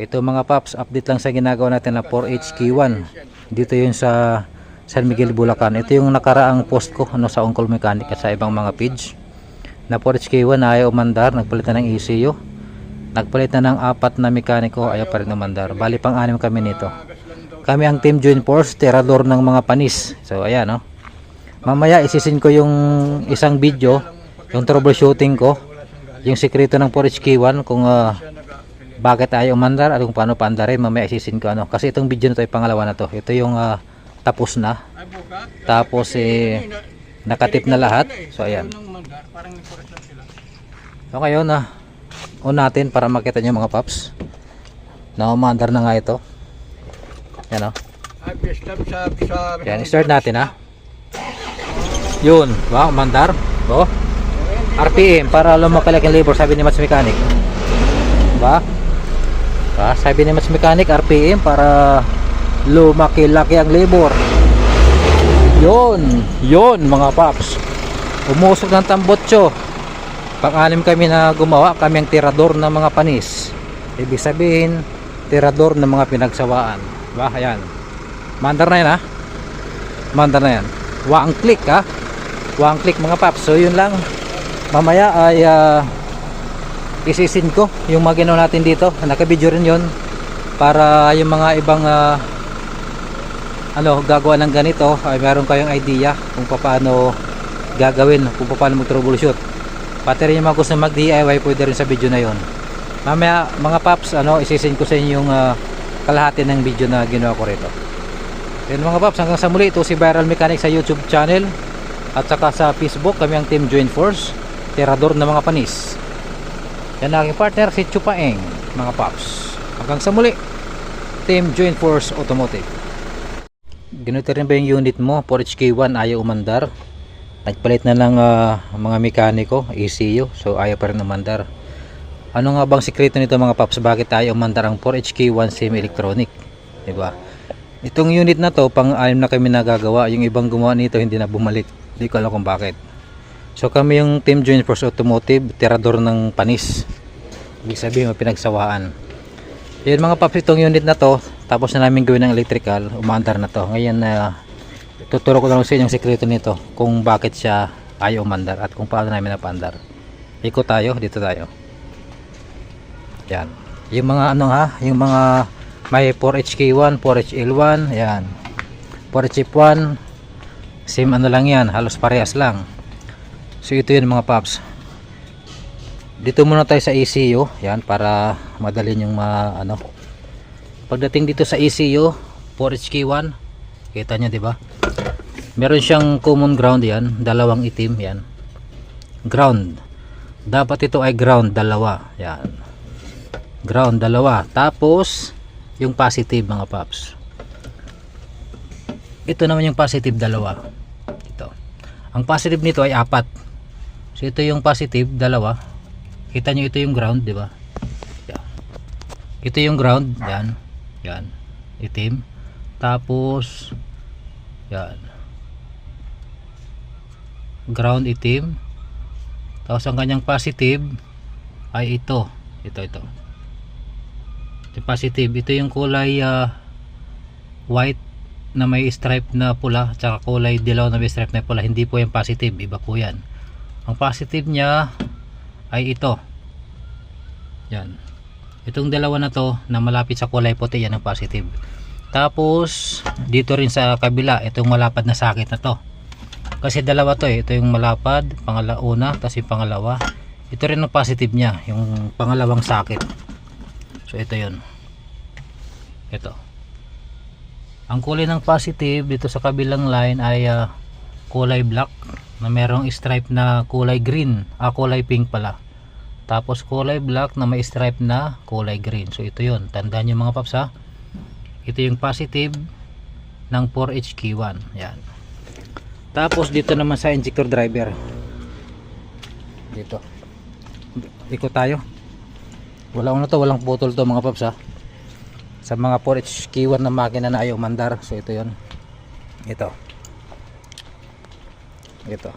Ito mga paps, update lang sa ginagawa natin na 4HK1. Dito yun sa San Miguel, Bulacan. Ito yung nakaraang post ko ano, sa Uncle Mechanic at sa ibang mga page. Na 4HK1 na ayaw umandar, nagpalitan ng ECU. Nagpalit na ng apat na mekaniko, ayaw pa rin umandar. Bali pang anim kami nito. Kami ang Team Join Force, terador ng mga panis. So ayan no. Mamaya isisin ko yung isang video, yung troubleshooting ko, yung sekreto ng 4HK1 kung ah, bakit ayaw umandar? At kung paano paandarin mamaya isisin ko ano? Kasi itong video na to ay pangalawa na to. Ito yung ah, tapos na. Tapos eh nakatip na lahat. so ayan. So ngayon na on natin para makita nyo mga paps. Na umandar na nga ito. Yan o yan start natin ha yun. Wow umandar. Oh. RPM para lumakalak yung labor sabi ni Mats Mechanic. Ba Ah, sabi ni Mas Mechanic RPM para lumaki-laki ang labor. Yon, yon mga paps. Umusok ng tambotso. Pang-anim kami na gumawa, kami ang tirador ng mga panis. Ibig sabihin, tirador ng mga pinagsawaan. Ba, ayan. Mandar na yan ha. Mandar na yan. Waang click ha. Waang click mga paps. So yun lang. Mamaya ay ah, isisin ko yung mga ginawa natin dito. Nakabidyo rin yon para yung mga ibang ah, ano gagawa ng ganito ay meron kayong idea kung paano gagawin kung paano mag troubleshoot pati rin yung mga gusto mag DIY pwede rin sa video na yon mamaya mga paps ano isisin ko sa inyo yung ah, kalahati ng video na ginawa ko rito. Yun mga paps hanggang sa muli. Ito si Viral Mechanic sa YouTube channel at saka sa Facebook. Kami ang Team Join Force tirador ng mga panis yan ang partner si Chupaeng mga paps. Hanggang sa muli. Team Joint Force Automotive. Ganito rin ba yung unit mo? 4HK1 ayaw umandar. Nagpalit na ng ah, mga mekaniko, ECU. So ayaw pa rin umandar. Ano nga bang sikreto nito mga paps? Bakit ayaw umandar ang 4HK1 semi-electronic? Diba? Itong unit na to, pang anim na kami nagagawa. Yung ibang gumawa nito hindi na bumalik. Hindi ko alam kung bakit. So kami yung Team Joint Force Automotive, tirador ng panis. Ibig sabihin pinagsawaan. Yun mga paps itong unit na to, tapos na namin gawin ng electrical, umaandar na to. Ngayon na tuturo ko lang sa inyo sekreto nito kung bakit siya ayaw umandar at kung paano namin napaandar. Ikot tayo, dito tayo. Yan. Yung mga ano ha, yung mga may 4HK1, 4HL1, yan. 4HF1, same ano lang yan, halos parehas lang. So ito yun mga paps. Dito muna tayo sa ECU, yan para madali yung ma ano. Pagdating dito sa ECU, 4HK1, kita nyo 'di ba? Meron siyang common ground yan, dalawang itim yan. Ground. Dapat ito ay ground dalawa, yan. Ground dalawa. Tapos yung positive mga paps. Ito naman yung positive dalawa. Ito. Ang positive nito ay apat. So ito yung positive, dalawa. Kita nyo ito yung ground, di ba? Ito yung ground, yan. Yan. Itim. Tapos yan. Ground itim. Tapos ang kanyang positive ay ito. Ito, ito. Ito positive. Ito yung kulay ah, white na may stripe na pula tsaka kulay dilaw na may stripe na pula hindi po yung positive iba po yan ang positive niya ay ito. Yan. Itong dalawa na to na malapit sa kulay puti yan ang positive. Tapos dito rin sa kabila itong malapad na sakit na to. Kasi dalawa to eh. Ito yung malapad pangalauna tapos yung pangalawa. Ito rin ang positive niya yung pangalawang sakit. So ito yun. Ito. Ang kulay ng positive dito sa kabilang line ay ah, kulay black na merong stripe na kulay green, ah kulay pink pala. Tapos kulay black na may stripe na kulay green. So ito 'yon. Tandaan niyo mga paps ha. Ito yung positive ng 4HK1. Yan. Tapos dito naman sa injector driver. Dito. Ikot tayo. Wala na to, walang putol to mga paps ha sa mga 4HK1 na makina na ayaw mandar so ito yon ito ito.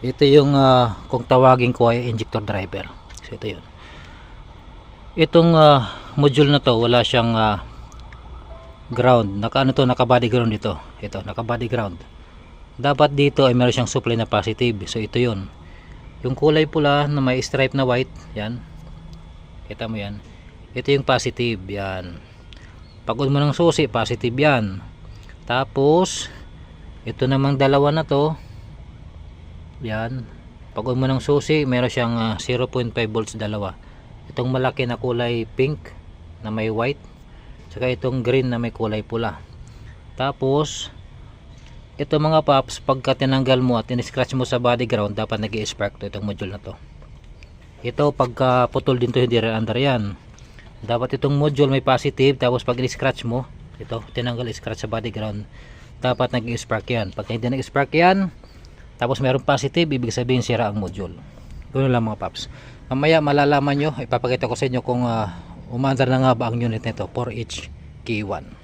Ito yung ah, kung tawagin ko ay injector driver. So ito yun. Itong ah, module na to wala siyang ah, ground. Naka ano to naka body ground dito ito naka body ground dapat dito ay meron siyang supply na positive. So ito yon yung kulay pula na may stripe na white yan. Kita mo yan. Ito yung positive yan. Pagod mo ng susi positive yan. Tapos ito namang dalawa na to. Yan. Pagod mo ng susi meron siyang ah, 0.5 volts dalawa. Itong malaki na kulay pink na may white tsaka itong green na may kulay pula. Tapos ito mga paps pagka tinanggal mo at in-scratch mo sa body ground dapat nag spark to itong module na to. Ito pagka putol din to hindi under yan. Dapat itong module may positive tapos pag in-scratch mo ito tinanggal scratch sa body ground dapat nag spark yan. Pag hindi nag spark yan tapos meron positive ibig sabihin sira ang module. Ganoon lang mga paps. Mamaya malalaman nyo ipapakita ko sa inyo kung uh, umandar na nga ba ang unit nito 4H K1